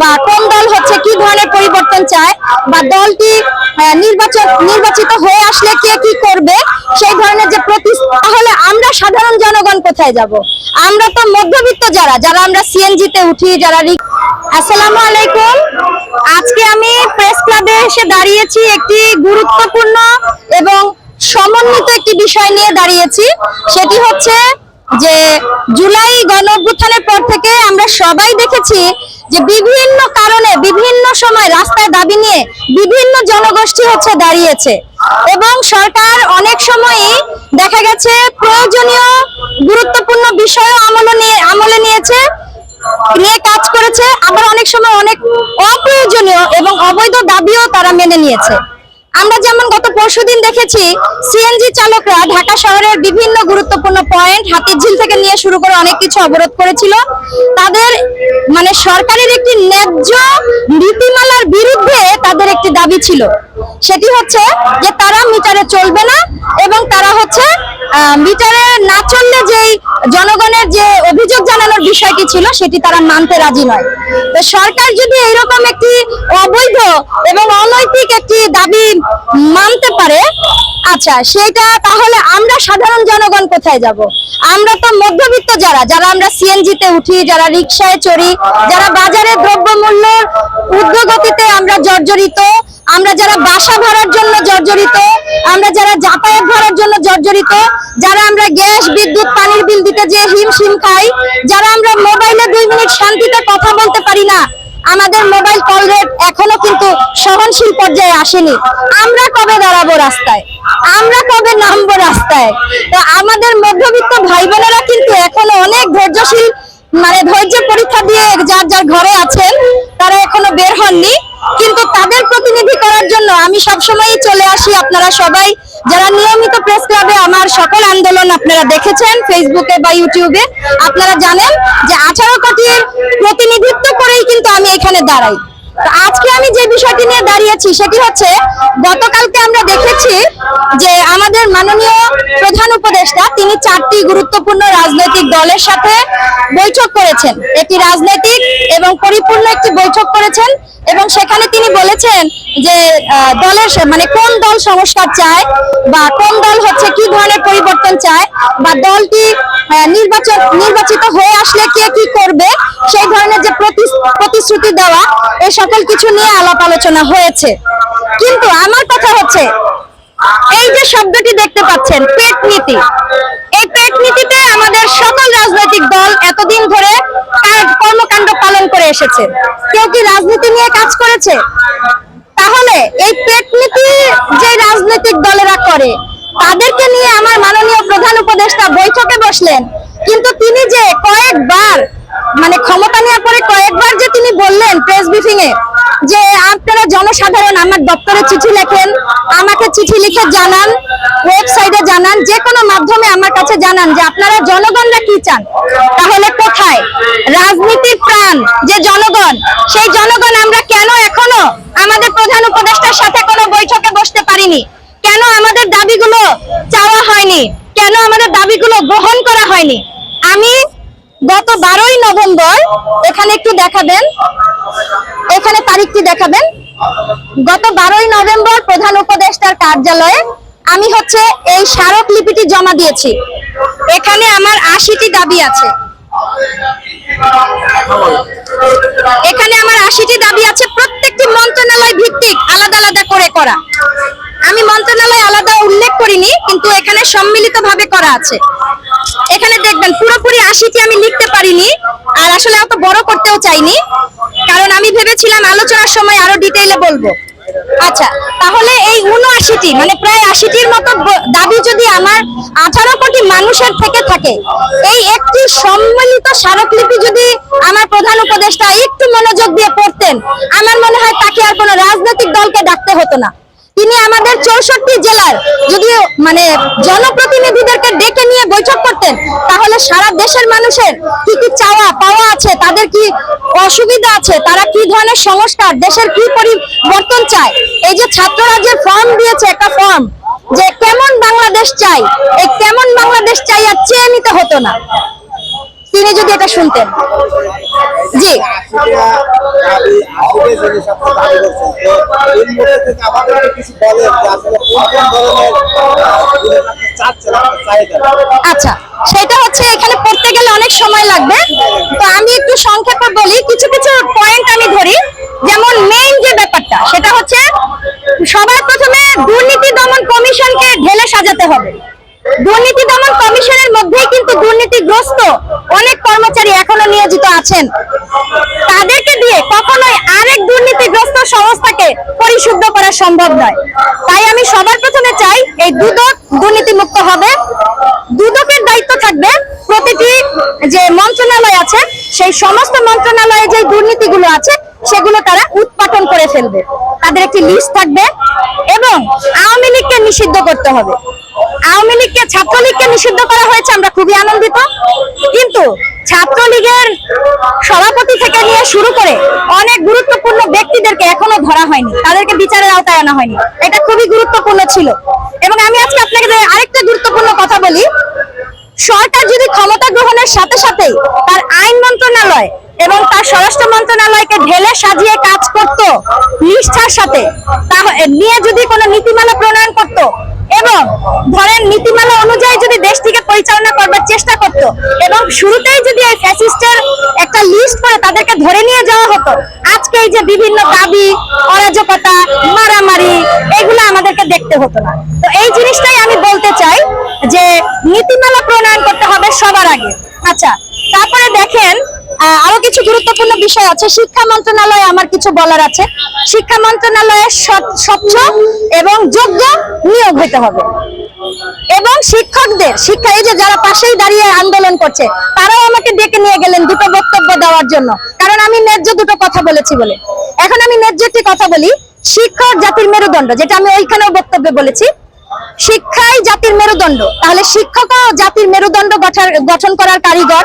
বা কোন দল হচ্ছে কি ধরনের পরিবর্তন চায়? বা দলটি নির্বাচন নির্বাচিত হয়ে আসলে কে কি করবে? সেই ধরনের যে প্রতি তাহলে আমরা সাধারণ জনগণ কোথায় যাব? আমরা তো মধ্যবিত্ত যারা যারা আমরা সিএনজি তে উঠি, যারা আসসালামু আলাইকুম। আজকে আমি প্রেস ক্লাবে এসে দাঁড়িয়েছি একটি গুরুত্বপূর্ণ এবং সমন্বিত একটি বিষয় নিয়ে দাঁড়িয়েছি। সেটি হচ্ছে যে জুলাই গণ পর থেকে আমরা সবাই দেখেছি যে বিভিন্ন কারণে, বিভিন্ন সময় রাস্তায় দাবি নিয়ে বিভিন্ন জনগোষ্ঠী হচ্ছে দাঁড়িয়েছে। এবং সরকার অনেক সময়ই দেখা গেছে প্রয়োজনীয় গুরুত্বপূর্ণ বিষয় আমল নিয়ে, আমলে নিয়েছে, নিয়ে কাজ করেছে। আবার অনেক সময় অনেক অপ্রয়োজনীয় এবং অবৈধ দাবিও তারা মেনে নিয়েছে। আমরা যেমন গত পরশুদিন দেখেছি সিএনজি চালকরা ঢাকা শহরের বিভিন্ন গুরুত্বপূর্ণ পয়েন্ট হাতিরঝিল থেকে নিয়ে শুরু করে অনেক কিছু অবরোধ করেছিল। তাদের মানে সরকারের একটি ন্যায্য নীতিমালার বিরুদ্ধে তাদের একটি দাবি ছিল। সেটি হচ্ছে যে তারা মিটারে চলবে না এবং তারা হচ্ছে মিটারে না চললে যেই জনগণের যে অভিযোগ জানানোর বিষয়টি ছিল, সেটি তারা মানতে রাজি নয়। তো সরকার যদি এরকম একটি অবৈধ এবং অনৈতিক একটি দাবি মানতে পারে আচ্ছা সেটা তাহলে আমরা সাধারণ জনগণ কোথায় যাব? আমরা তো মধ্যবিত্ত যারা যারা আমরা সিএনজি তে উঠি, যারা রিক্সায় চড়ি, যারা বাজারে দ্রব্যমূল্যের ঊর্ধ্বগতিতে আমরা জর্জরিত, আমরা যারা বাসা ভাড়ার জন্য জর্জরিত, আমরা যারা জর্জরিত যারা আমরা গ্যাস, বিদ্যুৎ, পানির বিল দিতে যে হিমশিম খাই, যারা আমরা মোবাইলে দুই মিনিট শান্তিতে কথা বলতে পারি না, আমাদের মোবাইল কল রেট এখনও কিন্তু সহনশীল পর্যায়ে আসেনি। আমরা কবে দাঁড়াবো রাস্তায়? আমরা কবে নামবো রাস্তায়? তো আমাদের মধ্যবিত্ত ভাই বোনেরা কিন্তু এখনও অনেক ধৈর্যশীল মানে ধৈর্যের পরীক্ষা দিয়ে যার যার ঘরে আছেন, তারা এখনও বের হননি। কিন্তু তাদের প্রতিনিধি করার জন্য আমি সবসময়ই চলে আসি। আপনারা সবাই যারা নিয়মিত প্রেস ক্লাবে আমার সকল আন্দোলন আপনারা দেখেছেন, ফেসবুকে বা ইউটিউবে, আপনারা জানেন যে আঠারো কোটির প্রতিনিধিত্ব করেই কিন্তু আমি এখানে দাঁড়াই। আজকে আমি যে বিষয়টি নিয়ে দাঁড়িয়েছি সেটি হচ্ছে গতকালকে আমরা দেখেছি যে আমাদের মাননীয় প্রধান উপদেষ্টা তিনি চারটি গুরুত্বপূর্ণ রাজনৈতিক দলের সাথে বৈঠক করেছেন। একটি রাজনৈতিক এবং পরিপূর্ণ একটি বৈঠক করেছেন এবং সেখানে তিনি বলেছেন যে দলের মানে কোন দল সংস্কার চায় বা কোন দল হচ্ছে কি ধরনের পরিবর্তন চায় বা দলটি নির্বাচন, নির্বাচিত হয়ে আসলে কে কি করবে সেই ধরনের যে প্রতি- প্রতিশ্রুতি দেওয়া এই সকল কিছু নিয়ে আলাপ আলোচনা হয়েছে। কিন্তু আমার কথা হচ্ছে, এই যে শব্দটি দেখতে পাচ্ছেন, পেট নীতি। এই পেট নীতিতে আমাদের সকল রাজনৈতিক দল এতদিন ধরে কার- কর্মকাণ্ড পালন করে এসেছে। কেউ কি রাজনীতি নিয়ে কাজ করেছে? তাহলে এই পেট নীতি যে রাজনৈতিক দলেরা করে, তাদেরকে নিয়ে আমার মাননীয় প্রধান উপদেষ্টা বৈঠকে বসলেন। কিন্তু তিনি যে কয়েকবার মানে ক্ষমতা নেওয়ার পরে কয়েকবার যে তিনি বললেন প্রেস ব্রিফিং এ যে আপনারা জনসাধারণ আমার দপ্তরে চিঠি লেখেন, আমাকে চিঠি লিখে জানান ওয়েবসাইটে জানান, যে কোনো মাধ্যমে আমার কাছে জানান যে আপনারা জনগণরা কি চান। তাহলে কোথায়? রাজনীতির প্রাণ যে জনগণ, সেই জনগণ আমরা কেন এখনও আমাদের প্রধান উপদেষ্টার সাথে কোনো বৈঠকে বসতে পারিনি? কেন আমাদের দাবিগুলো চাওয়া হয়নি? কেন আমাদের দাবিগুলো গ্রহণ করা হয়নি? আমি গত বারোই নভেম্বর, এখানে একটু দেখাবেন। এখানে তারিখটি দেখাবেন। গত বারোই নভেম্বর প্রধান উপদেষ্টার কার্যালয়ে আমি হচ্ছে এই স্মারক লিপিটি জমা দিয়েছি। এখানে আমার আশিটি দাবি আছে। এখানে আমার আশিটি দাবি আছে, প্রত্যেকটি মন্ত্রণালয় ভিত্তিক আলাদা আলাদা করে করা। আমি মন্ত্রণালয় আলাদা উল্লেখ করিনি, কিন্তু এখানে সম্মিলিত ভাবে করা আছে। এখানে দেখবেন, পুরোপুরি আশিটি আমি লিখতে পারিনি, আর আসলে অত বড় করতেও চাইনি, কারণ আমি ভেবেছিলাম আলোচনার সময় আরও ডিটেইলে বলব। আচ্ছা তাহলে এই উনআশিটি মানে প্রায় আশিটির মতো দাবি যদি আমার আঠারো কোটি মানুষের থেকে থাকে, এই একটি সম্মিলিত স্মারকলিপি যদি আমার প্রধান উপদেষ্টা একটু মনোযোগ দিয়ে পড়তেন, আমার মনে হয় তাকে আর কোনো রাজনৈতিক দলকে ডাকতে হতো না। তিনি আমাদের চৌষট্টি জেলার যদি মানে জনপ্রতিনিধিদেরকে ডেকে নিয়ে বৈঠক করতেন, তাহলে সারা দেশের মানুষের কি কি চাওয়া পাওয়া আছে, তাদের কি অসুবিধা আছে, তারা কি ধরনের সংস্কার, দেশের কি পরিবর্তন চায়? এই যে ছাত্ররা যে ফর্ম দিয়েছে একটা ফর্ম যে কেমন বাংলাদেশ চাই, এই কেমন বাংলাদেশ চাই আর চেয়ে নিতে হতো না। তিনি যদি এটা শুনতেন। জি। আচ্ছা সেটা হচ্ছে এখানে পড়তে গেলে অনেক সময় লাগবে। তো আমি একটু সংক্ষেপে বলি, কিছু কিছু পয়েন্ট আমি ধরি। যেমন মেইন যে ব্যাপারটা, সেটা হচ্ছে সবার প্রথমে দুর্নীতি দমন কমিশনকে ঢেলে সাজাতে হবে। দুর্নীতি দমন কমিশনের মধ্যেই কিন্তু দুর্নীতিগ্রস্ত নিয়োজিত আছেন। তাদেরকে দিয়ে কখনোই আরেক দুর্নীতিগ্রস্ত সংস্থাকে পরিশুদ্ধ করা সম্ভব নয়। তাই আমি সবার প্রথমে চাই এই দুদক দুর্নীতিমুক্ত হবে। দুদকের দায়িত্ব থাকবে প্রতিটি যে মন্ত্রণালয় আছে, সেই সমস্ত মন্ত্রণালয়ে যে দুর্নীতিগুলো আছে, সেগুলো তারা উৎপাটন করে ফেলবে। তাদের একটি লিস্ট থাকবে এবং আওয়ামী লীগকে নিষিদ্ধ করতে হবে। আওয়ামী ছাত্রলীগকে নিষিদ্ধ করা হয়েছে, আমরা খুবই আনন্দিত। কিন্তু ছাত্রলীগের সভাপতি থেকে নিয়ে শুরু করে অনেক গুরুত্বপূর্ণ ব্যক্তিদেরকে এখনও ধরা হয়নি। তাদেরকে বিচারের আওতায় আনা হয়নি। এটা খুবই গুরুত্বপূর্ণ ছিল। এবং আমি আজকে আপনাকে আরেকটা গুরুত্বপূর্ণ কথা বলি, সরকার যদি ক্ষমতা গ্রহণের সাথে সাথেই তার আইন মন্ত্রণালয় এবং তার স্বরাষ্ট্র মন্ত্রণালয়কে ঢেলে সাজিয়ে কাজ করত নিষ্ঠার সাথে তা- নিয়ে যদি কোনো নীতিমালা প্রণয়ন করত এবং ধরেন নীতিমালা অনুযায়ী যদি দেশটিকে পরিচালনা করবার চেষ্টা করত এবং শুরুতেই যদি এই ফ্যাসিস্টের একটা লিস্ট করে তাদেরকে ধরে নিয়ে যাওয়া হতো, আজকে এই যে বিভিন্ন দাবি, অরাজকতা, মারামারি, এগুলো আমাদেরকে দেখতে হতো না। তো এই জিনিসটাই আমি বলতে চাই যে নীতিমালা প্রণয়ন করতে হবে সবার আগে। আচ্ছা তারপরে দেখেন আরও কিছু গুরুত্বপূর্ণ বিষয় আছে। শিক্ষা মন্ত্রণালয়ে আমার কিছু বলার আছে। শিক্ষা মন্ত্রণালয়ে স্বচ্ছ এবং যোগ্য নিয়োগ হতে হবে। এবং শিক্ষকদের, শিক্ষা, এই যে যারা পাশেই দাঁড়িয়ে আন্দোলন করছে, তারাও আমাকে ডেকে নিয়ে গেলেন দুটো বক্তব্য দেওয়ার জন্য। কারণ আমি ন্যায্য দুটো কথা বলেছি বলে। এখন আমি ন্যায্য একটি কথা বলি। শিক্ষক জাতির মেরুদণ্ড, যেটা আমি ওইখানেও বক্তব্যে বলেছি। শিক্ষাই জাতির মেরুদণ্ড। তাহলে শিক্ষকও জাতির মেরুদণ্ড গঠন করার কারিগর।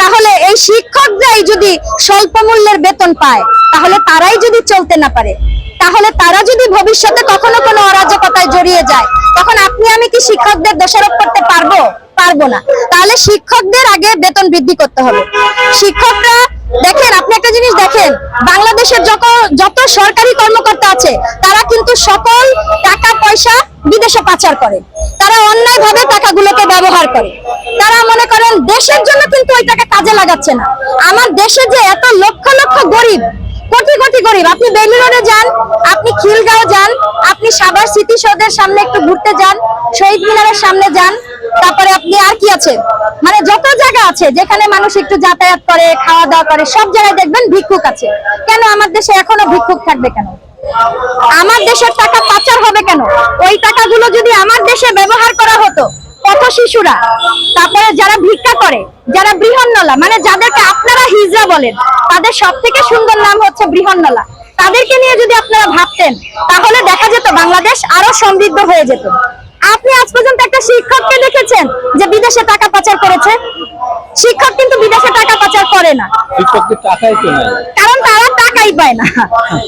তাহলে এই শিক্ষকরাই যদি স্বল্প মূল্যের বেতন পায়, তাহলে তারাই যদি চলতে না পারে, তাহলে তারা যদি ভবিষ্যতে কখনো কোনো অরাজকতায় জড়িয়ে যায়, তখন আপনি, আমি কি শিক্ষকদের দোষারোপ করতে পারব? পারব না। তাহলে শিক্ষকদের আগে বেতন বৃদ্ধি করতে হবে। শিক্ষকরা দেখেন, আপনি একটা জিনিস দেখেন, বাংলাদেশের যত যত সরকারি কর্মকর্তা আছে, তারা কিন্তু সকল টাকা পয়সা বিদেশে পাচার করে। তারা অন্যায় ভাবে টাকাগুলোকে ব্যবহার করে। তারা মনে করেন, দেশের জন্য কিন্তু ওই টাকা কাজে লাগাচ্ছে না। আমার দেশে যে এত লক্ষ লক্ষ গরিব, কোটি কোটি গরিব, আপনি বেঙ্গালোরে যান, আপনি খিলগাঁও যান, আপনি সাভার স্মৃতিসৌধের সামনে একটু ঘুরতে যান, শহীদ মিনারের সামনে যান তারপরে আপনি আর কি আছে? মানে যত জায়গা আছে, যেখানে মানুষ একটু যাতায়াত করে খাওয়া দাওয়া করে, সব জায়গায় দেখবেন ভিক্ষুক আছে। কেন আমার দেশে এখনও ভিক্ষুক থাকবে কেন? আমার দেশের টাকা পাচার হবে কেন? ওই টাকাগুলো যদি আমার দেশে ব্যবহার করা হতো কত শিশুরা, তারপরে যারা ভিক্ষা করে, যারা বৃহন্নলা মানে যাদেরকে আপনারা হিজরা বলেন, তাদের সব থেকে সুন্দর নাম হচ্ছে বৃহন্নলা। তাদেরকে নিয়ে যদি আপনারা ভাবতেন, তাহলে দেখা যেত বাংলাদেশ আরও সমৃদ্ধ হয়ে যেত। আপনি আজ পর্যন্ত একটা শিক্ষককে দেখেছেন যে বিদেশে টাকা পাচার করেছে? শিক্ষক কিন্তু বিদেশে টাকা পাচার করে না। শিক্ষকদের টাকাই তো নাই কারণ তারা টাকাই পায় না।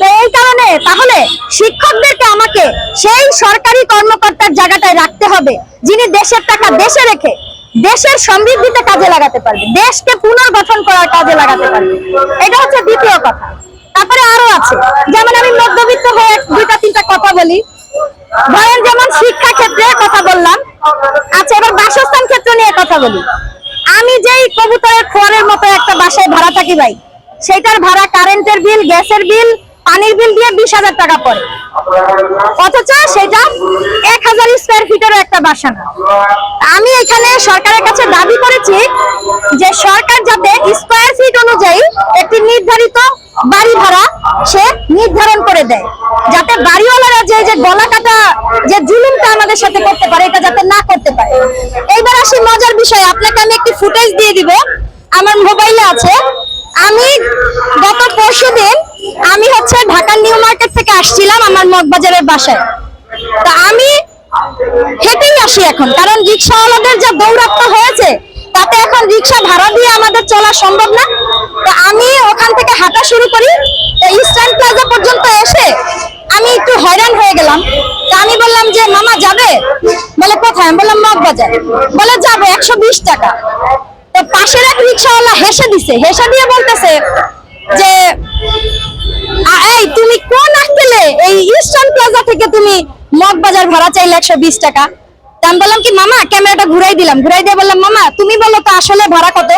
তো এই কারণে তাহলে শিক্ষকদেরকে আমাকে সেই সরকারি কর্মকর্তার জায়গাটায় রাখতে হবে যিনি দেশের টাকা দেশে রেখে দেশের সমৃদ্ধিতে কাজে লাগাতে পারবে দেশকে পুনর্গঠন করার কাজে লাগাতে পারবে। এটা হচ্ছে দ্বিতীয় কথা। তারপরে আরও আছে। যেমন আমি মধ্যবিত্ত হয়ে দুইটা তিনটা কথা বলি। ধরেন যেমন শিক্ষা ক্ষেত্রে কথা বললাম। আচ্ছা এবার বাসস্থান ক্ষেত্র নিয়ে কথা বলি। আমি যেই কবুতরের খোয়ারের মতো একটা বাসায় ভাড়া থাকি ভাই সেটার ভাড়া কারেন্টের বিল, গ্যাসের বিল, পানির বিল দিয়ে বিশ হাজার টাকা পড়ে। অথচ সেটা এক হাজার স্কোয়ার ফিটেরও একটা বাসা না। আমি এখানে সরকারের কাছে দাবি করেছি যে সরকার যাতে স্কোয়ার ফিট অনুযায়ী একটি নির্ধারিত বাড়ি ভাড়া সে নির্ধারণ করে দেয়। যাতে বাড়িওয়ালারা যে যে গলা কাটা যে জুলুমটা আমাদের সাথে করতে পারে, এটা যাতে না করতে পারে। এইবার আসি মজার বিষয়। আপনাকে আমি একটি ফুটেজ দিয়ে দিব। আমার মোবাইলে আছে। আমি গত পরশু দিন আমি হচ্ছে ঢাকা নিউ মার্কেট থেকে আসছিলাম আমার মগবাজারের বাসায়। তা আমি হেঁটেই আসি এখন। কারণ রিক্সাওয়ালাদের যা দৌরাত্ম হয়েছে তাতে এখন রিক্সা ভাড়া দিয়ে আমাদের চলা সম্ভব না। তো আমি ওখান থেকে হাঁটা শুরু করি। তো ইস্টার্ন প্লাজা পর্যন্ত এসে আমি একটু হয়রান হয়ে গেলাম। তা আমি বললাম যে, মামা, যাবে? বলে, কোথায়? বললাম মগবাজার বলে, যাব, একশো বিশ টাকা। তো পাশের এক রিক্সাওয়ালা হেসে দিছে। হেসে দিয়ে বলতেছে যে এই, তুমি কোন এই এই ইস্টার্ন প্লাজা থেকে তুমি মগ বাজার ভাড়া চাইলে একশো বিশ টাকা? আমি বললাম কি, মামা ক্যামেরাটা ঘুরাই দিলাম। ঘুরাই দিয়ে বললাম, মামা, তুমি বলো তো আসলে ভাড়া কত?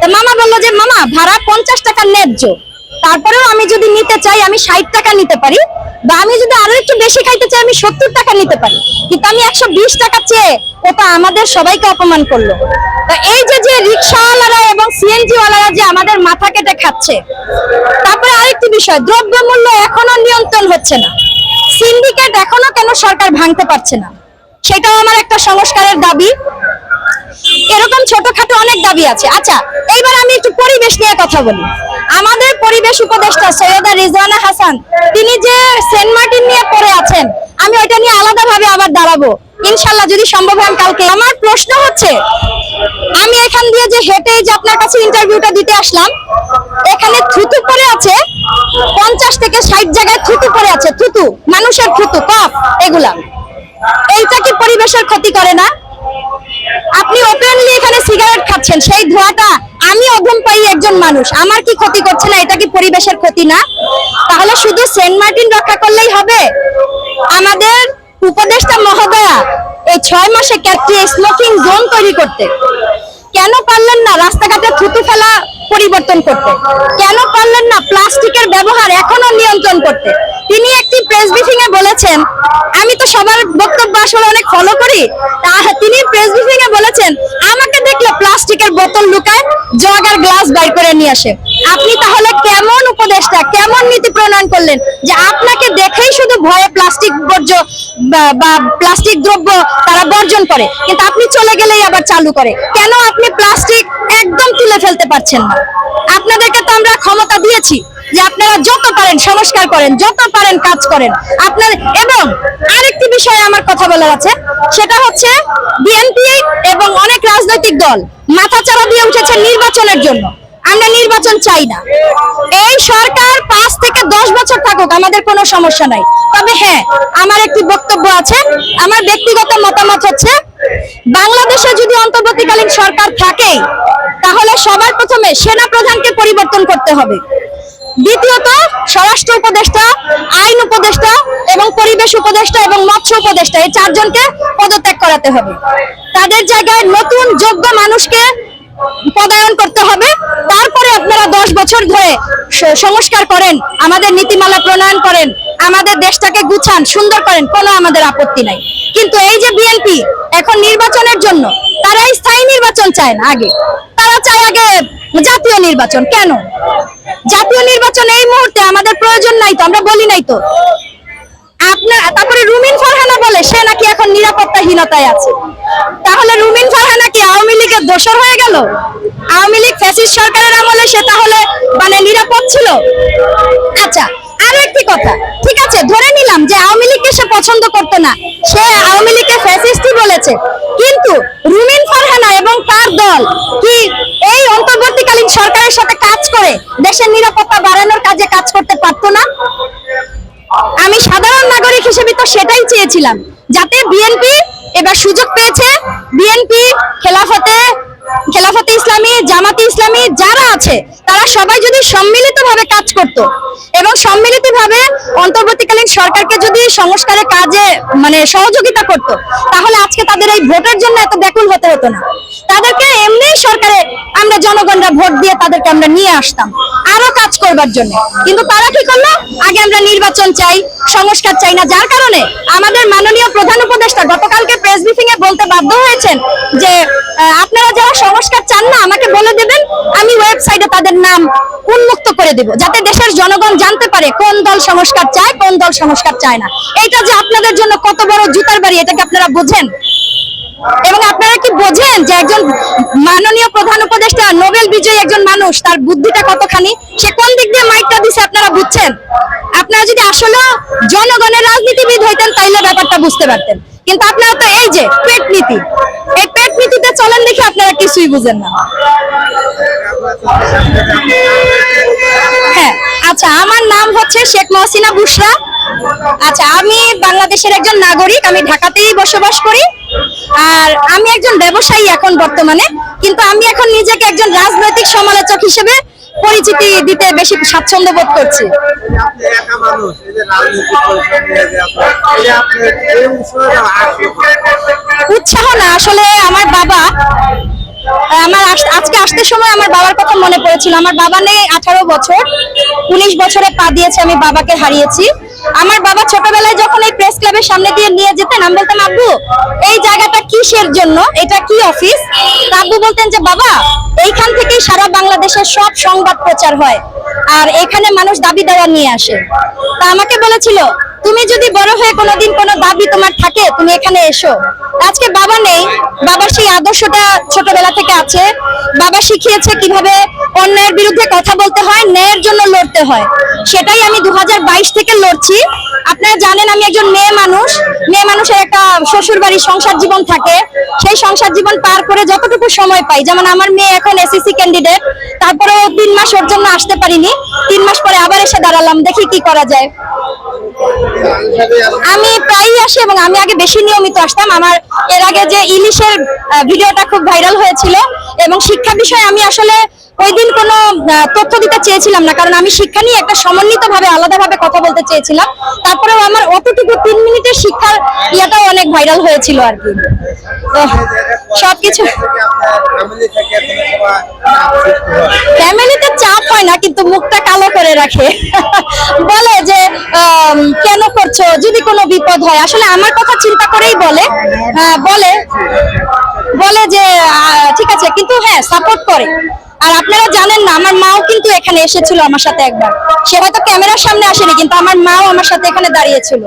তা মামা বলল যে, মামা, ভাড়া পঞ্চাশ টাকা ন্যায্য। তারপরেও আমি যদি নিতে চাই, আমি ষাট টাকা নিতে পারি বা আমি যদি আরও একটু বেশি খাইতে চাই, আমি সত্তর টাকা নিতে পারি। কিন্তু আমি একশো বিশ টাকা চেয়ে ওটা আমাদের সবাইকে অপমান করল। এই যে যে রিক্সাওয়ালারা এবং সিএনজি ওয়ালারা যে আমাদের মাথা কেটে খাচ্ছে, তারপরে আরেকটি বিষয়, দ্রব্যমূল্য এখনও নিয়ন্ত্রণ হচ্ছে না। সিন্ডিকেট এখনও কেন সরকার ভাঙতে পারছে না? সেটাও আমার একটা সংস্কারের দাবি। এরকম ছোটখাটো অনেক দাবি আছে। আচ্ছা এইবার আমি একটু পরিবেশ নিয়ে কথা বলি। আমাদের পরিবেশ উপদেষ্টা সৈয়দা রিজওয়ানা হাসান, তিনি যে সেন্ট মার্টিন নিয়ে পড়ে আছেন, আমি ওইটা নিয়ে আলাদাভাবে আবার দাঁড়াবো। ইনশাল্লাহ যদি সম্ভব হয় কালকে আমার প্রশ্ন হচ্ছে, আমি এখান দিয়ে যে হেঁটে যে আপনার কাছে ইন্টারভিউটা দিতে আসলাম, এখানে থুতু পড়ে আছে, পঞ্চাশ থেকে ষাট জায়গায় থুতু পড়ে আছে। থুতু, মানুষের থুতু, কফ, এগুলা। এইটা কি পরিবেশের ক্ষতি করে না? আপনি ওপেনলি এখানে সিগারেট খাচ্ছেন, সেই ধোঁয়াটা আমি অধম পাই একজন মানুষ। আমার কি ক্ষতি করছে না? এটা কি পরিবেশের ক্ষতি না? তাহলে শুধু সেন্ট মার্টিন রক্ষা করলেই হবে? আমাদের উপদেষ্টা মহোদয়া, এই ছয় মাসে একটি স্মোকিং জোন তৈরি করতে? কেন পারলেন না রাস্তাঘাটে থুতু ফেলা পরিবর্তন করতে? কেন পারলেন না প্লাস্টিকের ব্যবহার এখনও নিয়ন্ত্রণ করতে? তিনি একটি প্রেস ব্রিফিং এ বলেছেন, আমি তো সবার বক্তব্য আসলে অনেক ফলো করি তিনি প্রেস ব্রিফিং এ বলেছেন, আমাকে দেখলে প্লাস্টিকের বোতল লুকায় জগ আর গ্লাস বাইর করে নিয়ে আসে। আপনি তাহলে কেমন উপদেশটা কেমন নীতি প্রণয়ন করলেন? যে আপনাকে দেখেই শুধু ভয়ে প্লাস্টিক বর্জ্য বা- প্লাস্টিক দ্রব্য তারা বর্জন করে, কিন্তু আপনি চলে গেলেই আবার চালু করে। কেন আপনি প্লাস্টিক একদম তুলে ফেলতে পারছেন না? আপনাদেরকে তো আমরা ক্ষমতা দিয়েছি যে আপনারা যত পারেন সংস্কার করেন, যত পারেন কাজ করেন। আপনার, এবং আরেকটি বিষয়ে আমার কথা বলার আছে, সেটা হচ্ছে বিএনপি এবং অনেক রাজনৈতিক দল মাথাচাড়া দিয়ে উঠেছে নির্বাচনের জন্য। আমরা নির্বাচন চাই না। এই সরকার পাঁচ থেকে দশ বছর থাকুক, আমাদের কোনো সমস্যা নাই। তবে হ্যাঁ আমার একটি বক্তব্য আছে, আমার ব্যক্তিগত মতামত হচ্ছে, বাংলাদেশে যদি অন্তর্বর্তীকালীন সরকার থাকে, তাহলে সবার প্রথমে সেনা প্রধানকে পরিবর্তন করতে হবে। দ্বিতীয়ত, স্বরাষ্ট্র উপদেষ্টা, আইন উপদেষ্টা এবং পরিবেশ উপদেষ্টা এবং মৎস্য উপদেষ্টা, এই চারজনকে পদত্যাগ করাতে হবে। তাদের জায়গায় নতুন যোগ্য মানুষকে পদায়ন করতে হবে। তারপরে আপনারা দশ বছর ধরে সংস্কার করেন, আমাদের নীতিমালা প্রণয়ন করেন, আমাদের দেশটাকে গুছান, সুন্দর করেন, কোনো আমাদের আপত্তি নাই। কিন্তু এই যে বিএনপি এখন নির্বাচনের জন্য তারা স্থায়ী নির্বাচন চায় না আগে। তারা চায় আগে জাতীয় নির্বাচন। কেন? জাতীয় নির্বাচন এই মুহূর্তে আমাদের প্রয়োজন নাই তো, আমরা বলি নাই তো। আপনার, তারপরে রুমিন ফারহানা বলে, সে নাকি এখন নিরাপত্তাহীনতায় আছে। তাহলে রুমিন ফারহানা কি আওয়ামী লীগের দোষর হয়ে গেল? আওয়ামী লীগ ফ্যাসিস্ট সরকারের আমলে সে তাহলে মানে নিরাপদ ছিল? আচ্ছা আরও একটি কথা। ঠিক আছে, ধরে নিলাম যে আওয়ামী লীগকে সে পছন্দ করতো না, সে আওয়ামী লীগকে ফ্যাসিস্টই বলেছে। কিন্তু রুমিন ফারহানা এবং তার দল কি এই অন্তর্বর্তীকালীন সরকারের সাথে কাজ করে দেশের নিরাপত্তা বাড়ানোর কাজে কাজ করতে পারতো না? আমি সাধারণ নাগরিক হিসেবে তো সেটাই চেয়েছিলাম, যাতে বিএনপি এবার সুযোগ পেয়েছে। বিএনপি খেলাফতে খেলাফতে ইসলামী, জামাতে ইসলামী যারা আছে, তারা সবাই যদি সম্মিলিতভাবে কাজ করত এবং সম্মিলিতভাবে অন্তর্বর্তীকালীন সরকারকে যদি সংস্কারের কাজে মানে সহযোগিতা করত, তাহলে আজকে তাদের এই ভোটের জন্য এত ব্যাকুল হতে হতো না। তাদেরকে এমনি সরকারে আমরা জনগণরা ভোট দিয়ে তাদেরকে আমরা নিয়ে আসতাম। আরও কাজ করবার জন্য। কিন্তু তারা কি করল? আগে আমরা নির্বাচন চাই, সংস্কার চাই না। যার কারণে আমাদের মাননীয় প্রধান উপদেষ্টা গতকালকে প্রেস ব্রিফিং এ বলতে বাধ্য হয়েছেন যে আপনারা যারা সংস্কার চান না, আমাকে বলে দেবেন, আমি ওয়েবসাইটে তাদের নাম উন্মুক্ত করে দেব, যাতে দেশের জনগণ জানতে পারে কোন দল সংস্কার চায়, কোন দল সংস্কার চায় না। এটা যে আপনাদের জন্য কত বড় জুতার বাড়ি, এটাকে আপনারা বোঝেন? এবং আপনারা কি বোঝেন যে একজন মাননীয় প্রধান উপদেষ্টা, নোবেল বিজয়ী একজন মানুষ, তার বুদ্ধিটা কতখানি? সে কোন দিক দিয়ে মাইকটা দিছে আপনারা বুঝছেন? আপনারা যদি আসলে জনগণের রাজনীতিবিদ হইতেন, তাইলে ব্যাপারটা বুঝতে পারতেন। কিন্তু আপনারা তো এই যে পেট নীতি। এই পেট নীতিতে চলেন দেখে আপনারা কিছুই বুঝেন না। আচ্ছা আমার নাম হচ্ছে শেখ মহসিনা বুশরা আচ্ছা আমি বাংলাদেশের একজন নাগরিক, আমি ঢাকাতেই বসবাস করি। আর আমি একজন ব্যবসায়ী এখন বর্তমানে, কিন্তু আমি এখন নিজেকে একজন রাজনৈতিক সমালোচক হিসেবে পরিচিতি দিতে বেশি স্বাচ্ছন্দ্য বোধ করছি। উৎসাহ না, আসলে আমার বাবা আমার আজকে আসতে সময় আমার বাবার কথা মনে পড়েছিল। আমার বাবা নেই আঠারো বছর। উনিশ বছরে পা দিয়েছে, আমি বাবাকে হারিয়েছি। আমার বাবা ছোটবেলায় যখন এই প্রেস ক্লাবের সামনে দিয়ে নিয়ে যেতেন, আমি বলতাম, আব্বু, এই জায়গাটা কিসের জন্য? এটা কি অফিস আব্বু বলতেন যে, বাবা, এইখান থেকেই সারা বাংলাদেশের সব সংবাদ প্রচার হয়। আর এখানে মানুষ দাবি দেওয়া নিয়ে আসে। তা আমাকে বলেছিল তুমি যদি বড় হয়ে কোনোদিন কোনো দাবি তোমার থাকে, তুমি এখানে এসো। আজকে বাবা নেই। বাবার সেই আদর্শটা ছোটবেলা থেকে আছে। বাবা শিখিয়েছে কীভাবে অন্যায়ের বিরুদ্ধে কথা বলতে হয়, ন্যায়ের জন্য লড়তে হয়। সেটাই আমি দু হাজার বাইশ থেকে লড়ছি। আপনারা জানেন আমি একজন মেয়ে মানুষ। মেয়ে মানুষের একটা শ্বশুর বাড়ির সংসার জীবন থাকে। সেই সংসার জীবন পার করে যতটুকু সময় পাই, যেমন আমার মেয়ে এখন এসএসসি ক্যান্ডিডেট তারপরেও তিন মাস ওর জন্য আসতে পারিনি। তিন মাস পরে আবার এসে দাঁড়ালাম, দেখি কি করা যায়। আমি প্রায়ই আসি এবং আমি আগে বেশি নিয়মিত আসতাম। আমার এর আগে যে ইলিশের ভিডিওটা খুব ভাইরাল হয়েছিল এবং শিক্ষা বিষয়ে আমি আসলে ওই দিন কোনো তথ্য দিতে চেয়েছিলাম না, কারণ আমি শিক্ষা নিয়ে একটা সমন্বিত ভাবে আলাদাভাবে কথা বলতে চেয়েছিলাম। তারপরেও আমার অতটুকু তিন মিনিটের শিক্ষার ইয়েটাও অনেক ভাইরাল হয়েছিল আর কি। সবকিছু ফ্যামিলিতে চাপ হয় না, কিন্তু মুখটা কালো করে রাখে। বলে যে কেন করছ? যদি কোনো বিপদ হয়, আসলে আমার কথা চিন্তা করেই বলে। হ্যাঁ, বলে। বলে যে ঠিক আছে কিন্তু হ্যাঁ সাপোর্ট করে। আর আপনারা জানেন না আমার মাও কিন্তু এখানে এসেছিল আমার সাথে একবার। সে হয়তো ক্যামেরার সামনে আসেনি কিন্তু আমার মাও আমার সাথে এখানে দাঁড়িয়েছিল।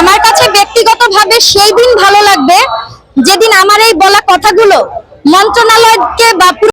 আমার কাছে ব্যক্তিগতভাবে সেই দিন ভালো লাগবে। যেদিন আমার এই বলা কথাগুলো মন্ত্রণালয়কে বা